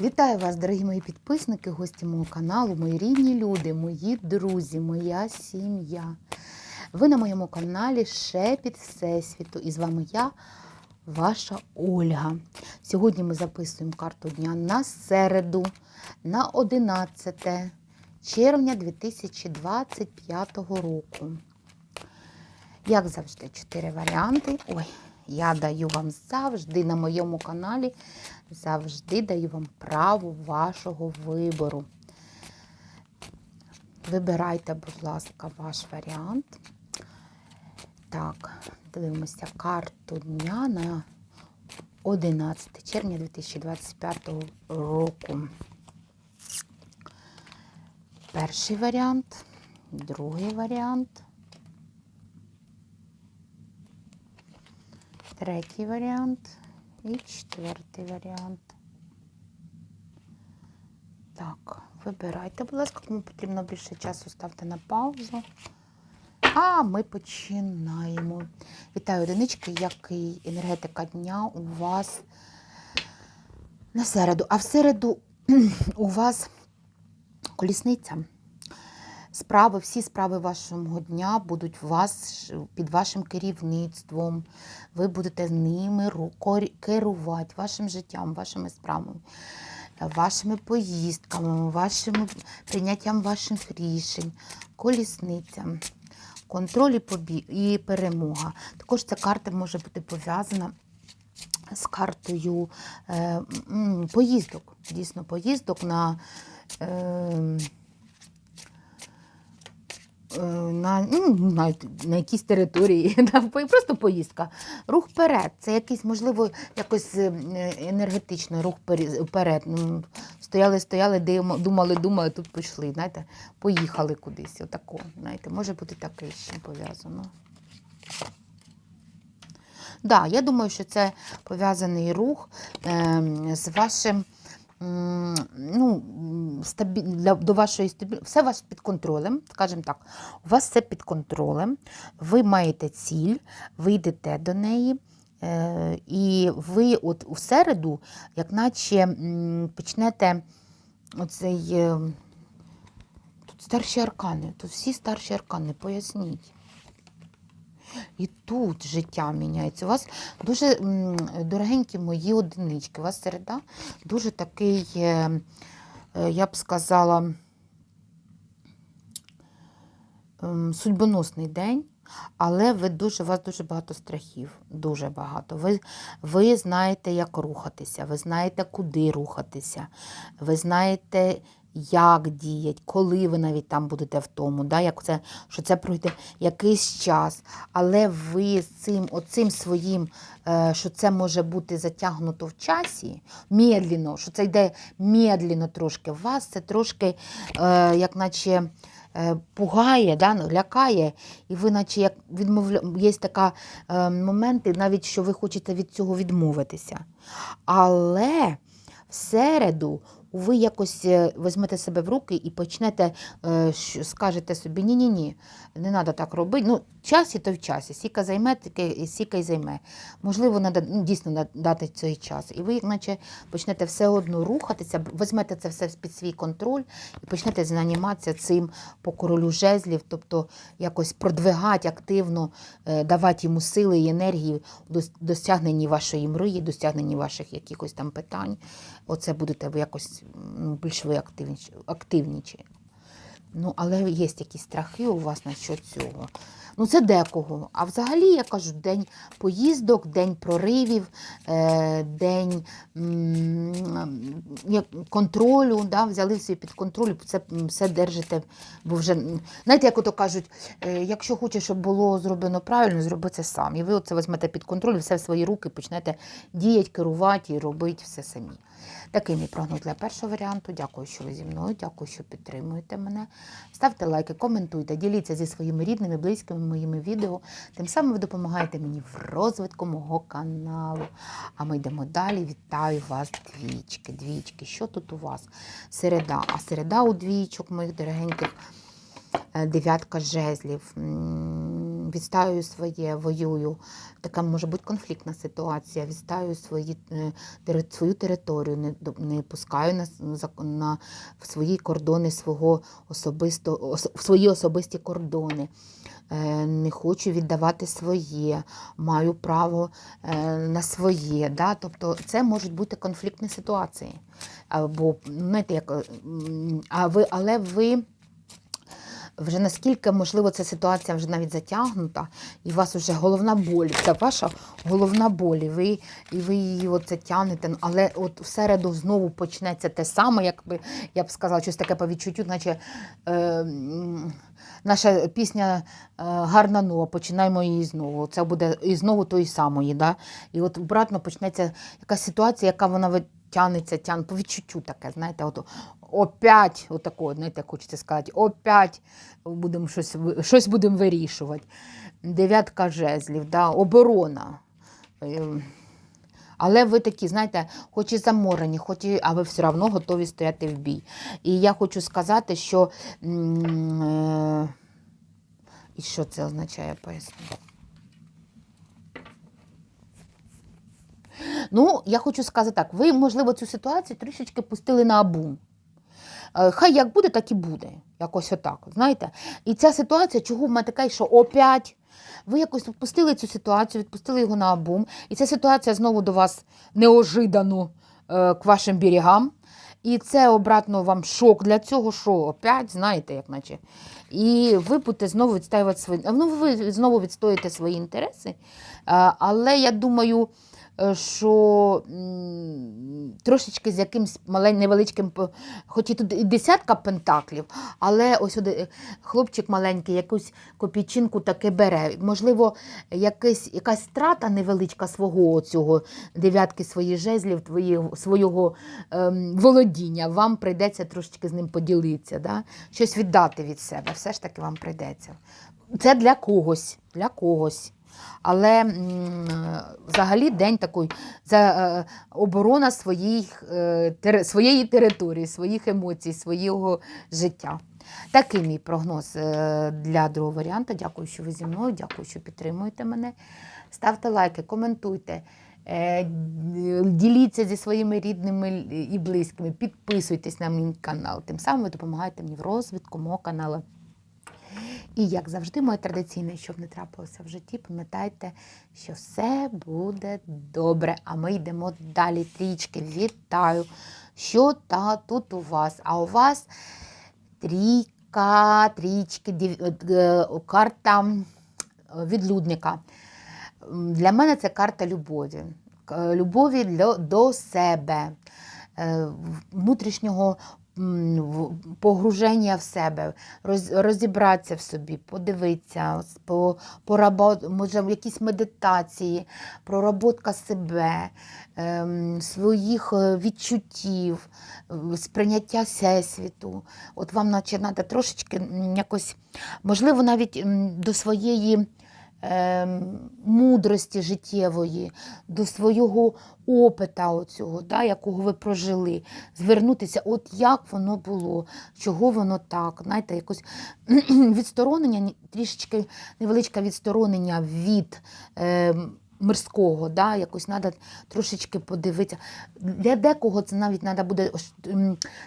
Вітаю вас, дорогі мої підписники, гості мого каналу, мої рідні люди, мої друзі, моя сім'я. Ви на моєму каналі Шепіт Всесвіту. І з вами я, ваша Ольга. Сьогодні ми записуємо карту дня на середу, на 11 червня 2025 року. Як завжди, чотири варіанти. Ой, я даю вам завжди на моєму каналі, завжди даю вам право вашого вибору. Вибирайте, будь ласка, ваш варіант. Так, дивимося карту дня на 11 червня 2025 року. Перший варіант, другий варіант. Третій варіант і четвертий варіант. Так, вибирайте, будь ласка, кому потрібно більше часу, ставте на паузу. А ми починаємо. Вітаю, одинички, який енергетика дня у вас на середу. А в середу у вас колісниця. Справи, всі справи вашого дня будуть вас під вашим керівництвом. Ви будете з ними керувати вашим життям, вашими справами, вашими поїздками, вашим прийняттям ваших рішень, колісниця, контроль і, побі... і перемога. Також ця карта може бути пов'язана з картою е, поїздок. Дійсно, поїздок на. Е, на, ну, не на якійсь території, просто поїздка. Рух вперед. Це якийсь, можливо, якось е, енергетичний рух вперед. Ну, стояли, стояли, думали, думали, тут пішли, знаєте, поїхали кудись. Отако, знаєте, може бути таке ще пов'язано. Да, я думаю, що це пов'язаний рух е, з вашим. Ну, м, стабі... для, до вашої стабільності, все вас під контролем, скажімо так, у вас все під контролем, ви маєте ціль, ви йдете до неї, е, і ви от у середу, як наче почнете оцей. Е, тут старші аркани, тут всі старші аркани, поясніть. І тут життя міняється. У вас дуже дорогенькі мої одинички. У вас середа дуже такий, е, е, я б сказала, ем, судьбоносний день. Але ви дуже, у вас дуже багато страхів, дуже багато. Ви, ви знаєте, як рухатися, ви знаєте, куди рухатися, ви знаєте, як діять, коли ви навіть там будете в тому, да, як це, що це пройде якийсь час. Але ви з цим, оцим своїм, е, що це може бути затягнуто в часі, медленно, що це йде медленно трошки, вас це трошки, е, як наче е, пугає, да, ну, лякає, і ви наче як відмовля... є така е, моменти, навіть що ви хочете від цього відмовитися. Але в середу ви якось е, візьмете себе в руки і почнете, е, скажете собі, ні-ні-ні, не треба так робити. Ну, час і то в часі. Сіка займе, таке сіка й займе. Можливо, надо, ну, дійсно дати цей час. І ви, наче, почнете все одно рухатися, візьмете це все під свій контроль і почнете займатися цим по королю жезлів, тобто якось продвигати активно, е, давати йому сили і енергії досягненні вашої мрії, досягненні ваших якихось там питань. Оце будете ви якось ну, більш ви активніші. Ну, але є якісь страхи у вас на що цього. Ну, це декого. А взагалі, я кажу, день поїздок, день проривів, е, день контролю, да, взяли все під контроль, це все держите, бо вже, знаєте, як ото кажуть, е, якщо хочеш, щоб було зроблено правильно, зроби це сам. І ви оце візьмете під контроль, все в свої руки почнете діяти, керувати і робити все самі. Такий мій прогноз для першого варіанту. Дякую, що ви зі мною. Дякую, що підтримуєте мене. Ставте лайки, коментуйте, діліться зі своїми рідними, близькими моїми відео. Тим самим ви допомагаєте мені в розвитку мого каналу. А ми йдемо далі. Вітаю вас, двічки. Двічки. Що тут у вас? Середа. А середа у двічок, моїх дорогеньких. Е, Дев'ятка жезлів. Відстаю своє, воюю. Така може бути конфліктна ситуація. Відстаю свої, е, свою територію, не, не пускаю на, на в свої кордони свого особисто, ос- в свої особисті кордони. Е, Не хочу віддавати своє, маю право е, на своє. Да? Тобто це можуть бути конфліктні ситуації. Або, знаєте, як, а ви, але ви вже наскільки, можливо, ця ситуація вже навіть затягнута, і у вас вже головна боль, це ваша головна боль, і ви, і ви її оце тягнете. Ну, Але от в знову почнеться те саме, якби я б сказала, щось таке по відчуттю, наче е, наша пісня е, гарна нова, починаємо її знову. Це буде і знову тої самої. Да? І от обратно почнеться якась ситуація, яка вона тягнеться, тягне, по відчуттю таке, знаєте, от, опять, отако, знаєте, хочеться сказати, опять будемо щось, щось будемо вирішувати. Дев'ятка жезлів, да, оборона. Ем, Але ви такі, знаєте, хоч і заморені, хоч і, а ви все одно готові стояти в бій. І я хочу сказати, що. е, І що це означає, поясню. Ну, я хочу сказати так: ви, можливо, цю ситуацію трішечки пустили на абум. Е, Хай як буде, так і буде. Якось отак. Знаєте? І ця ситуація, чого в мене така, що опять. Ви якось відпустили цю ситуацію, відпустили його на абум. І ця ситуація знову до вас неожиданно е, к вашим берегам. І це обратно вам шок для цього, що опять, знаєте, як наче. І ви будете знову відстоювати свої. Ну, ви знову відстоїте свої інтереси. Е, Але я думаю, що трошечки з якимсь малень, невеличким, хоч і тут і десятка пентаклів, але ось от, е, хлопчик маленький якусь копійчинку таки бере. Можливо, якась, якась страта невеличка свого цього дев'ятки своїх жезлів, твої, свого ем, володіння. Вам прийдеться трошечки з ним поділитися, да? щось віддати від себе. Все ж таки вам прийдеться. Це для когось, для когось. Але взагалі день такий за е, оборона своїх, е, своєї території, своїх емоцій, свого життя. Такий мій прогноз е, для другого варіанту. Дякую, що ви зі мною, дякую, що підтримуєте мене. Ставте лайки, коментуйте, діліться зі своїми рідними і близькими, підписуйтесь на мій канал. Тим самим ви допомагаєте мені в розвитку мого каналу. І як завжди, моє традиційне, щоб не трапилося в житті, пам'ятайте, що все буде добре. А ми йдемо далі. Трічки, вітаю. Що та тут у вас? А у вас трійка, трічки, дів- е, карта е, відлюдника. Для мене це карта любові. Любові до себе, е, внутрішнього погруження в себе, роз, розібратися в собі, подивитися, може якісь медитації, проработка себе, ем, своїх е, відчуттів, сприйняття всесвіту. От вам треба трошечки якось, можливо, навіть до своєї ем, мудрості життєвої, до свого опита оцього, да, якого ви прожили, звернутися, от як воно було, чого воно так, знаєте, якось відсторонення, трішечки невеличке відсторонення від. ем, Мирського, да, якось треба трошечки подивитися. Для декого це навіть треба буде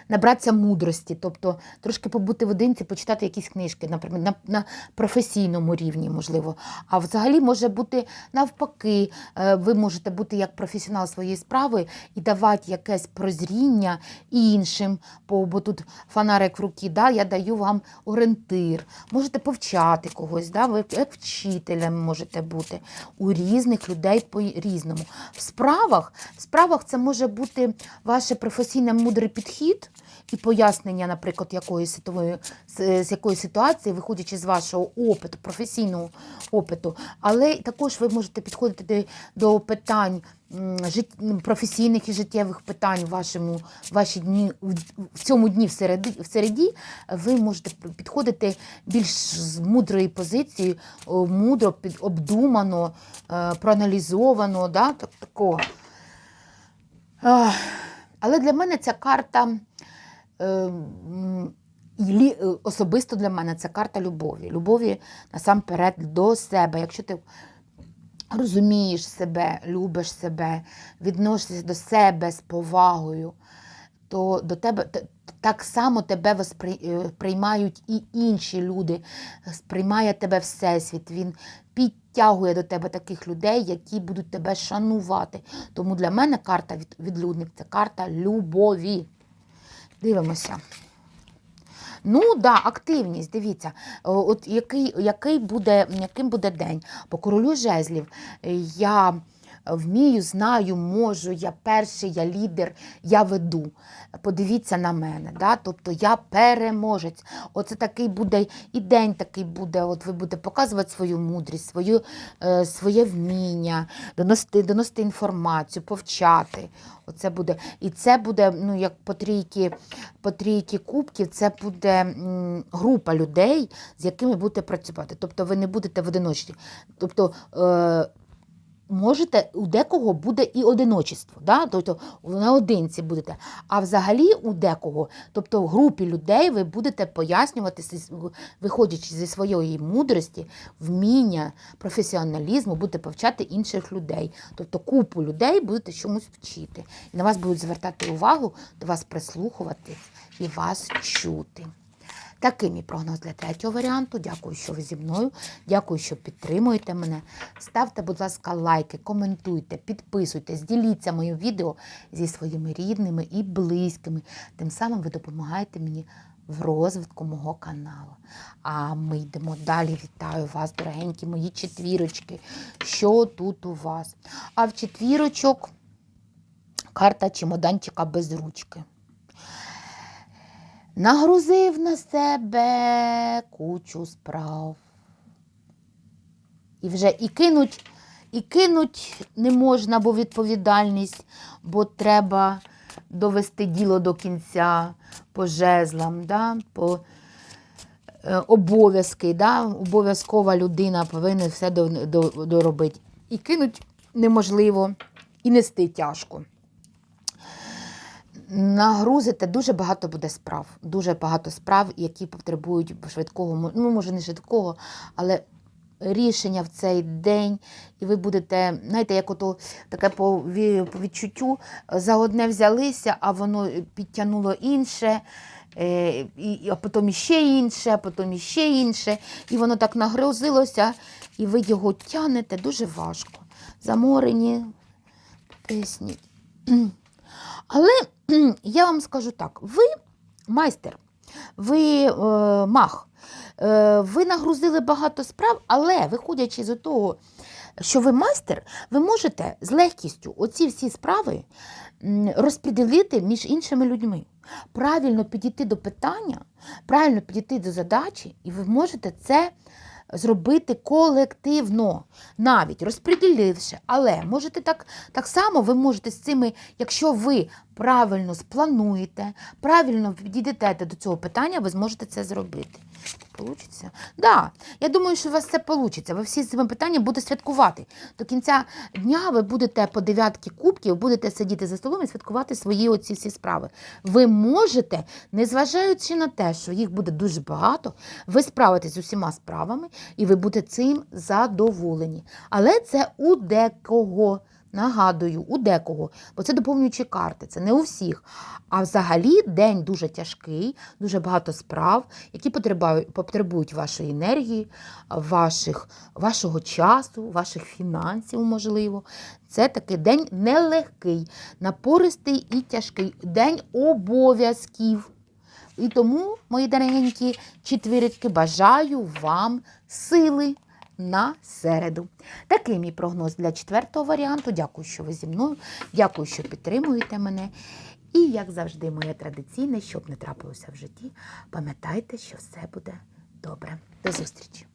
набратися мудрості, тобто трошки побути в одинці, почитати якісь книжки, наприклад, на, на професійному рівні, можливо. А взагалі може бути навпаки, е, ви можете бути як професіонал своєї справи і давати якесь прозріння іншим, бо, бо тут фонарик в руки, да, я даю вам орієнтир. Можете повчати когось, да, ви як вчителем можете бути у різних людей по-різному. В справах, в справах це може бути ваш професійний мудрий підхід і пояснення, наприклад, якоїсь ситуої, з, з якої ситуації, виходячи з вашого опиту, професійного опиту. Але також ви можете підходити до, питань професійних і життєвих питань в вашому ваші дні в, цьому дні в середі, в середі ви можете підходити більш з мудрої позиції, мудро, під, обдумано, е, проаналізовано, да, так, такого. Але для мене ця карта особисто для мене це карта любові. Любові насамперед до себе. Якщо ти розумієш себе, любиш себе, відносишся до себе з повагою, то до тебе так само тебе воспри- е, і інші люди, сприймає тебе Всесвіт. Він підтягує до тебе таких людей, які будуть тебе шанувати. Тому для мене карта відлюдник це карта любові. Дивимося. Ну да, активність, дивіться, от який, який буде, яким буде день. По королю жезлів е, я вмію, знаю, можу, я перший, я лідер, я веду. Подивіться на мене, да? тобто я переможець. Оце такий буде і день такий буде. От ви будете показувати свою мудрість, свою, е, своє вміння, доносити, доносити інформацію, повчати. Оце буде. І це буде, ну, як по трійки, по трійки кубків, це буде м, група людей, з якими будете працювати. Тобто ви не будете в одиночці. Тобто, е, можете, у декого буде і одиночество, да? тобто наодинці будете. А взагалі у декого, тобто в групі людей ви будете пояснювати, виходячи зі своєї мудрості, вміння, професіоналізму, будете повчати інших людей. Тобто купу людей будете чомусь вчити. І на вас будуть звертати увагу, до вас прислухуватись і вас чути. Такий мій прогноз для третього варіанту. Дякую, що ви зі мною. Дякую, що підтримуєте мене. Ставте, будь ласка, лайки, коментуйте, підписуйтесь, діліться моїм відео зі своїми рідними і близькими. Тим самим ви допомагаєте мені в розвитку мого каналу. А ми йдемо далі. Вітаю вас, дорогенькі мої четвірочки. Що тут у вас? А в четвірочок карта чемоданчика без ручки. Нагрузив на себе кучу справ. І вже і кинуть, і кинуть не можна, бо відповідальність, бо треба довести діло до кінця по жезлам, да, по е, обов'язки. Да, обов'язкова людина повинна все до, до, доробити. І кинуть неможливо, і нести тяжко нагрузите, дуже багато буде справ. Дуже багато справ, які потребують швидкого, ну, може, не швидкого, але рішення в цей день. І ви будете, знаєте, як ото таке по відчуттю, за одне взялися, а воно підтягнуло інше. е, І, а потім іще інше, а потім іще інше. І воно так нагрузилося, і ви його тягнете дуже важко. Заморені, тисніть. Але я вам скажу так: ви майстер, ви е, мах, е, ви нагрузили багато справ, але виходячи з того, що ви майстер, ви можете з легкістю оці всі справи розподілити між іншими людьми. Правильно підійти до питання, правильно підійти до задачі, і ви можете це зробити колективно, навіть розподіливши. Але можете так, так само ви можете з цими, якщо ви правильно сплануєте, правильно підійдете до цього питання, ви зможете це зробити. Получиться? Да, я думаю, що у вас це вийде. Ви всі з цими питаннями будете святкувати. До кінця дня ви будете по дев'ятки кубків, будете сидіти за столом і святкувати свої оці всі справи. Ви можете, незважаючи на те, що їх буде дуже багато, ви справитесь з усіма справами і ви будете цим задоволені. Але це у декого. Нагадую, у декого, бо це доповнюючі карти, це не у всіх. А взагалі день дуже тяжкий, дуже багато справ, які потребують, вашої енергії, ваших, вашого часу, ваших фінансів, можливо. Це такий день нелегкий, напористий і тяжкий, день обов'язків. І тому, мої дорогенькі четвірочки, бажаю вам сили на середу. Такий мій прогноз для четвертого варіанту. Дякую, що ви зі мною. Дякую, що підтримуєте мене. І, як завжди, моє традиційне, щоб не трапилося в житті, пам'ятайте, що все буде добре. До зустрічі!